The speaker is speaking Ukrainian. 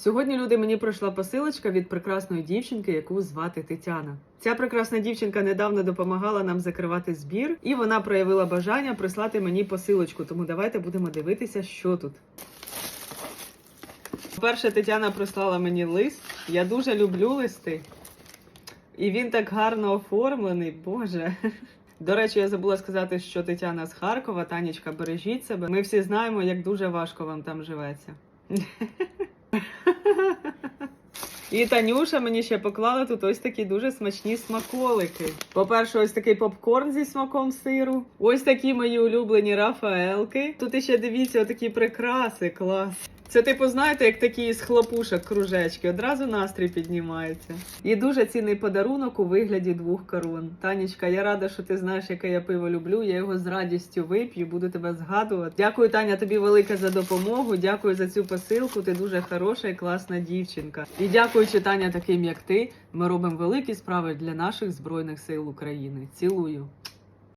Сьогодні люди мені прийшла посилочка від прекрасної дівчинки, яку звати Тетяна. Ця прекрасна дівчинка недавно допомагала нам закривати збір, і вона проявила бажання прислати мені посилочку. Тому давайте будемо дивитися, що тут. По-перше, Тетяна прислала мені лист. Я дуже люблю листи. І він так гарно оформлений, Боже. До речі, я забула сказати, що Тетяна з Харкова, Танечка, бережіть себе. Ми всі знаємо, як дуже важко вам там живеться. І Танюша мені ще поклала тут ось такі дуже смачні смаколики. По-перше, ось такий попкорн зі смаком сиру. Ось такі мої улюблені рафаелки. Тут іще дивіться, отакі прикраси, клас. Це, типу, знаєте, як такі з хлопушок кружечки, одразу настрій піднімається. І дуже цінний подарунок у вигляді двох корон. Танечка, я рада, що ти знаєш, яке я пиво люблю. Я його з радістю вип'ю, буду тебе згадувати. Дякую, Таня, тобі велике за допомогу. Дякую за цю посилку. Ти дуже хороша і класна дівчинка. І дякуючи Таня, таким як ти, ми робимо великі справи для наших збройних сил України. Цілую.